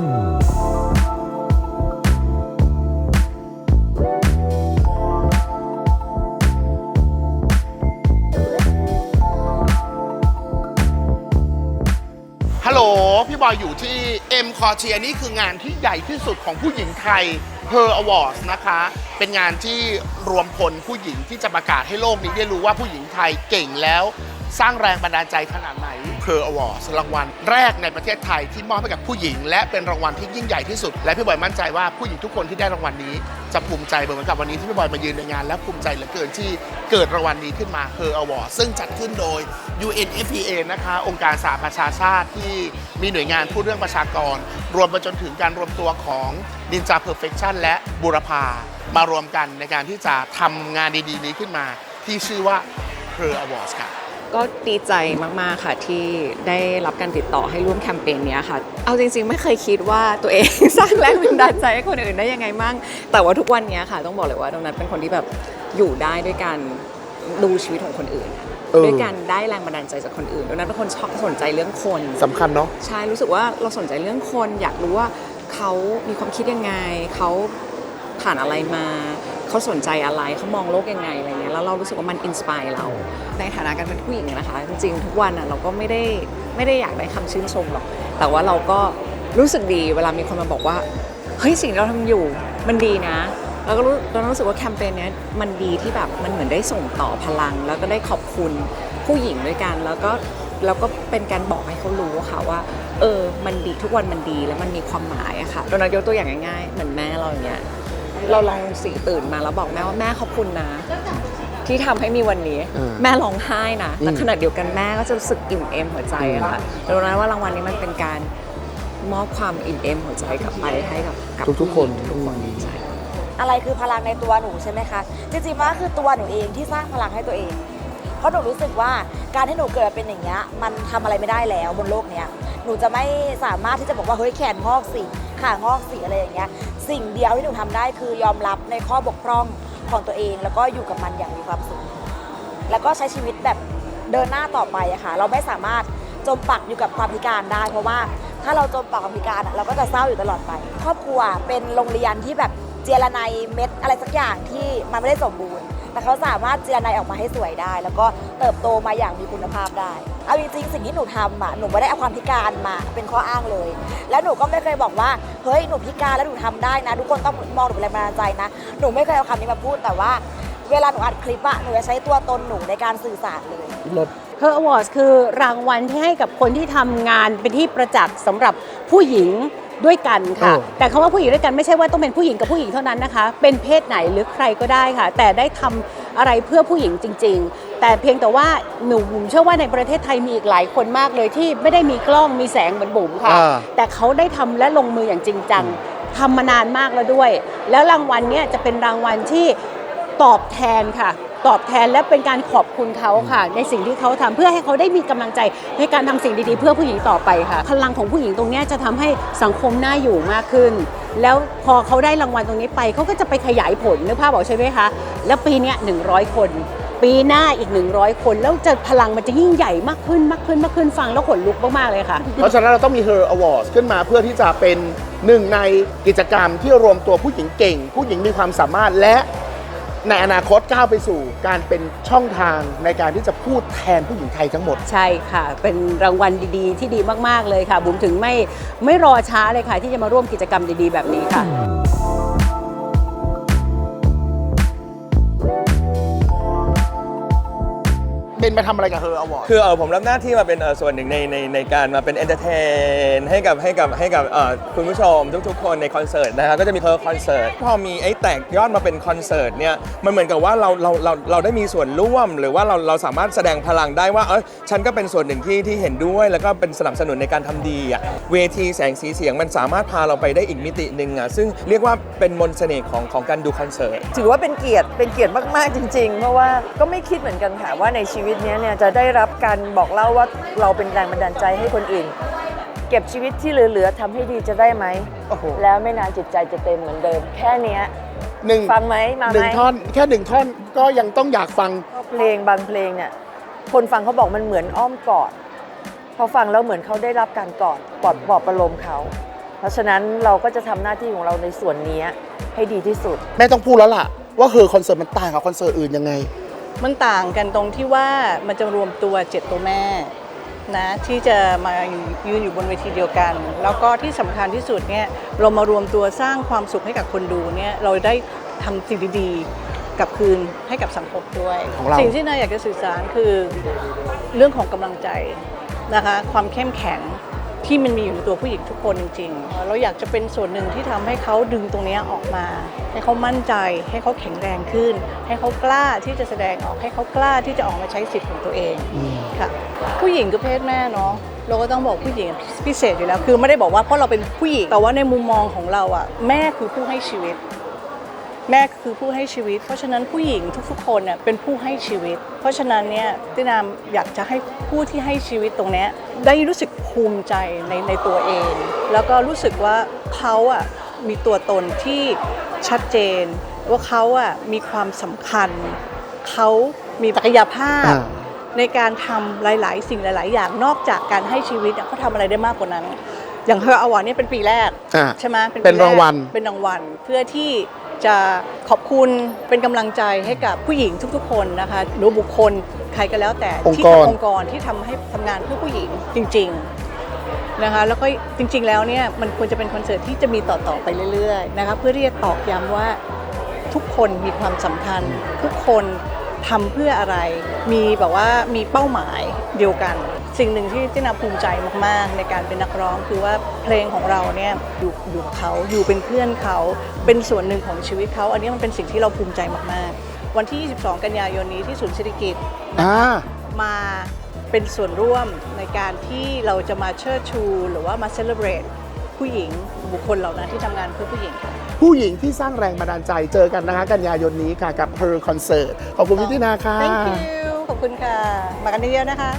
ฮัลโหล พี่บอยอยู่ที่ M c o r t i e r นี่คืองานที่ใหญ่ที่สุดของผู้หญิงไทย Her Awards นะคะ เป็นงานที่รวมพลผู้หญิงที่จะประกาศให้โลกนี้ได้รู้ว่าผู้หญิงไทยเก่งแล้ว สร้างแรงบันดาลใจขนาดไหน Her Awards รางวัลแรกในประเทศไทยที่มอบให้กับผู้หญิง และเป็นรางวัลที่ยิ่งใหญ่ที่สุด และพี่บอยมั่นใจว่าผู้หญิงทุกคนที่ได้รางวัลนี้จะภูมิใจเหมือนกับวันนี้ที่พี่บอยมายืนในงาน และภูมิใจเหลือเกินที่เกิดรางวัลนี้ขึ้นมา Her Awards ซึ่งจัดขึ้นโดย UNFPA นะคะองค์การสหประชาชาติที่มีหน่วยงานพูดเรื่องประชากร รวมไปจนถึงการรวมตัวของดินจา Perfection และบุรพามารวมกันในการที่จะทำงานดีๆ นี้ขึ้นมาที่ชื่อว่า Her Awards ค่ะ ก็ดีใจมาก ๆ ค่ะที่ได้รับการติดต่อให้ร่วมแคมเปญเนี้ยค่ะ เอาจริง ๆ ไม่เคยคิดว่าตัวเอง สร้างแรงบันดาลใจให้คนอื่นได้ยังไงมั่งแต่ว่าทุกวันเนี้ยค่ะ ต้องบอกเลยว่าตรงนั้นเป็นคนที่แบบอยู่ได้ด้วยการดูชีวิตของคนอื่น เออ ด้วยการได้แรงบันดาลใจจากคนอื่นตรงนั้นเป็นคนชอบสนใจเรื่องคน สำคัญเนาะ ใช่รู้สึกว่าเราสนใจเรื่องคนอยากรู้ว่าเขามีความคิดยังไง เขาผ่านอะไรมา เขาสนใจอะไรเขามองโลกยังไงอะไรเงี้ยแล้วเรารู้สึกว่ามันอินสปายเรา ในฐานะการเป็นผู้หญิงนะคะ จริงๆ ทุกวันอะเราก็ไม่ได้ไม่ได้อยากได้คำชื่นชมหรอก แต่ว่าเราก็รู้สึกดีเวลามีคนมาบอกว่าเฮ้ยสิ่งที่เราทำอยู่มันดีนะแล้วก็รู้เรารู้สึกว่าแคมเปญเนี้ยมันดีที่แบบมันเหมือนได้ส่งต่อพลัง แล้วก็ได้ขอบคุณผู้หญิงด้วยกัน แล้วก็แล้วก็เป็นการบอกให้เขารู้ค่ะว่า เออมันดีทุกวันมันดีแล้วมันมีความหมายอะค่ะโดนัทยกตัวอย่างง่ายๆ เหมือนแม่เราอย่างเงี้ย เราลองสีตื่นมาแล้วบอกแม่ว่าแม่ขอบคุณนะ ที่ทำให้มีวันนี้ เออแม่ร้องไห้นะแต่อืม ขณะเดียวกันแม่ก็จะรู้สึกอิ่มเอมหัวใจอะค่ะดังนั้นว่ารางวัลนี้มันเป็นการมอบความอิ่มเอมหัวใจกลับไปให้กับกับทุกๆคนทุกคนใช่ อะไรคือพลังในตัวหนูใช่ไหมคะ จริงๆมันก็คือตัวหนูเองที่สร้างพลังให้ตัวเอง เพราะหนูรู้สึกว่าการที่หนูเกิดมาเป็นอย่างเงี้ยมันทำอะไรไม่ได้แล้วบนโลกเนี้ยหนูจะไม่สามารถที่จะบอกว่าเฮ้ยแขนงอกสิ ขางอกสิอะไรอย่างเงี้ยสิ่งเดียวที่หนูทำได้คือยอมรับในข้อบกพร่องของตัวเอง แล้วก็อยู่กับมันอย่างมีความสุขแล้วก็ใช้ชีวิตแบบเดินหน้าต่อไปอะค่ะเราไม่สามารถจมปักอยู่กับความพิการได้ เพราะว่าถ้าเราจมปักความพิการอะเราก็จะเศร้าอยู่ตลอดไป ครอบครัวเป็นโรงเรียนที่แบบเจรไนายเม็ดอะไรสักอย่างที่มันไม่ได้สมบูรณ์ แต่เขาสามารถเจรไนายออกมาให้สวยได้ แล้วก็เติบโตมาอย่างมีคุณภาพได้ เอาจริงๆสิ่งที่หนูทำอะหนูไม่ได้เอาความพิการมาเป็นข้ออ้างเลย แล้วหนูก็ไม่เคยบอกว่าเฮ้ยหนูพิการแล้วหนูทำได้นะทุกคนต้องมองหนูเป็นแรงบันดาลใจนะหนูไม่เคยเอาคำนี้มาพูดแต่ว่า เวลาหนูอัดคลิปอะหนูจะใช้ตัวตนหนูในการสื่อสารเลยรถ Her Awards คือรางวัลที่ให้กับคนที่ทำงานเป็นที่ประจักษ์สำหรับผู้หญิงด้วยกันค่ะเออแต่คำว่าผู้หญิงด้วยกันไม่ใช่ว่าต้องเป็นผู้หญิงกับผู้หญิงเท่านั้นนะคะ เป็นเพศไหนหรือใครก็ได้ค่ะ แต่ได้ทำอะไรเพื่อผู้หญิงจริง ๆ แต่เพียงแต่ว่าหนูผมเชื่อว่าในประเทศไทยมีอีกหลายคนมากเลยที่ไม่ได้มีกล้องมีแสงเหมือนบุ๋มค่ะ อ่า แต่เขาได้ทำและลงมืออย่างจริงจังทำมานานมากแล้วด้วย แล้วรางวัลเนี้ยจะเป็นรางวัลที่ตอบแทนค่ะ ตอบแทนและเป็นการขอบคุณเขาค่ะ ในสิ่งที่เขาทำเพื่อให้เขาได้มีกำลังใจในการทำสิ่งดีๆ เพื่อผู้หญิงต่อไปค่ะ พลังของผู้หญิงตรงเนี้ยจะทำให้สังคมน่าอยู่มากขึ้น แล้วพอเขาได้รางวัลตรงนี้ไปเขาก็จะไปขยายผลนึกภาพบอกใช่ไหมคะแล้วปีเนี้ย100 คน ปีหน้าอีก 100 คน แล้วจะพลังมันจะยิ่งใหญ่มากขึ้นมากขึ้นมากขึ้นฟังแล้วขนลุกมาก ๆ เลยค่ะ เพราะฉะนั้นเราต้องมี Her Awards ขึ้นมาเพื่อที่จะเป็นหนึ่งในกิจกรรมที่รวมตัวผู้หญิงเก่ง ผู้หญิงมีความสามารถและในอนาคตก้าวไปสู่การเป็นช่องทางในการที่จะพูดแทนผู้หญิงไทยทั้งหมด ใช่ค่ะ เป็นรางวัลดีๆ ที่ดีมากๆเลยค่ะบุ๋มถึงไม่ไม่รอช้าเลยค่ะ ที่จะมาร่วมกิจกรรมดีๆ แบบนี้ค่ะ เบนไปทำอะไรกับ Her Awards คือเออผมรับหน้าที่มาเป็นเอ่อส่วนหนึ่งในในในการมาเป็นเอนเตอร์เทนให้กับให้กับให้กับเอ่อคุณผู้ชมทุกๆ คนในคอนเสิร์ตนะฮะก็จะมีเพอร์คอนเสิร์ตพอมีไอ้แตกยอดมาเป็นคอนเสิร์ตเนี่ยมันเหมือนกับว่าเราเราเราเราได้มีส่วนร่วม หรือว่าเราเราสามารถแสดงพลังได้ว่าเออฉันก็เป็นส่วนหนึ่งที่ที่เห็นด้วย แล้วก็เป็นสนับสนุนในการทำดีอะเวทีแสงสีเสียงมันสามารถพาเราไปได้อีกมิติหนึ่งอะซึ่งเรียกว่าเป็นมนต์เสน่ห์ของของการดูคอนเสิร์ต ถือว่าเป็นเกียรติเป็นเกียรติมาก ๆ จริง ๆ เพราะว่าก็ไม่คิดเหมือนกันค่ะว่าในชีวิตเนี้ยเนี่ยจะได้รับการบอกเล่าว่าเราเป็นแรงบันดาลใจให้คนอื่น เก็บชีวิตที่เหลือๆทำให้ดีจะได้ไหม โอ้โหแล้วไม่นานจิตใจจะเต็มเหมือนเดิม แค่เนี้ยหนึ่งฟังไหมมาหไหมนึ่งท่อนแค่หนึ่งท่อนก็ยังต้องอยากฟัง เพลงบางเพลงเนี่ยคนฟังเขาบอกมันเหมือนอ้อมกอด พอฟังแล้วเหมือนเขาได้รับการกอดปลอบปลอบประโลมเขา เพราะฉะนั้นเราก็จะทำหน้าที่ของเราในส่วนนี้ให้ดีที่สุด แม่ต้องพูดแล้วล่ะ ว่าเฮอคอนเสิร์ตมันต่างกับคอนเสิร์ตอื่นยังไง มันต่างกันตรงที่ว่ามันจะรวมตัวเจ็ดตัวแม่นะที่จะมายืนอยู่บนเวทีเดียวกัน แล้วก็ที่สำคัญที่สุดเนี่ยเรามารวมตัวสร้างความสุขให้กับคนดูเนี่ยเราได้ทำสิ่งดีๆกลับคืนให้กับสังคมด้วยของเราสิ่งที่นายอยากจะสื่อสารคือเรื่องของกำลังใจนะคะความเข้มแข็ง ที่มันมีอยู่ในตัวผู้หญิงทุกคนจริง ๆ เราอยากจะเป็นส่วนหนึ่งที่ทำให้เขาดึงตรงเนี้ยออกมา ให้เขามั่นใจ ให้เขาแข็งแรงขึ้น ให้เขากล้าที่จะแสดงออก ให้เขากล้าที่จะออกมาใช้สิทธิ์ของตัวเองค่ะ ผู้หญิงคือเพศแม่เนาะเราก็ต้องบอกผู้หญิงพิเศษอยู่แล้ว คือไม่ได้บอกว่าเพราะเราเป็นผู้หญิง แต่ว่าในมุมมองของเราอะแม่คือผู้ให้ชีวิต แม่คือผู้ให้ชีวิต เพราะฉะนั้นผู้หญิงทุกๆคนเน่ยเป็นผู้ให้ชีวิต เพราะฉะนั้นเนี่ยตินามอยากจะให้ผู้ที่ให้ชีวิตตรงเนี้ยได้รู้สึกภูมิใจในในตัวเอง แล้วก็รู้สึกว่าเขาอะมีตัวตนที่ชัดเจน ว่าเขาอะมีความสำคัญ เขามีศักยภาพอ่าในการทำหลาย ๆ สิ่งหลาย ๆ อย่างนอกจากการให้ชีวิตอะเขาทำอะไรได้มากกว่านั้น อย่างเฮออวอร์นี่เป็นปีแรกอ่าใช่ไหมปีเป็นรางวัลแกเป็นรางวัลเพื่อที่ จะขอบคุณเป็นกำลังใจให้กับผู้หญิงทุกๆ คนนะคะหรือบุคคลใครก็แล้วแต่องค์ที่กรทำองค์กรที่ทำให้ทำงานเพื่อผู้หญิงจริง ๆนะคะแล้วก็จริง ๆ แล้วเนี่ยมันควรจะเป็นคอนเสิร์ตที่จะมีต่อๆไปเรื่อยๆนะคะเพื่อที่จะตอกย้ำว่าทุกคนมีความสำคัญ ทุกคนทำเพื่ออะไร มีแบบว่ามีเป้าหมายเดียวกัน สิ่งหนึ่งที่เจนาภูมิใจมากๆ ในการเป็นนักร้องคือว่าเพลงของเราเนี่ยอยู่อยู่กับเขาอยู่เป็นเพื่อนเขาเป็นส่วนหนึ่งของชีวิตเขาอันนี้มันเป็นสิ่งที่เราภูมิใจมากๆ วันที่ 22 กันยายนนี้ที่ศูนย์เศรษฐกิจอ่ามาเป็นส่วนร่วมในการที่เราจะมาเชิดชู หรือว่ามาเซเลบรตผู้หญิงบุคคลเหล่านั้นที่ทำงานเพื่อผู้หญิงค่ะผู้หญิงที่สร้างแรงบันดาลใจเจอกันนะคะกันยายนนี้ค่ะกับ Her Concert ขอบคุณพี่ตินาค่ะ Thank you ขอบคุณค่ะ มากันเยอะๆนะคะ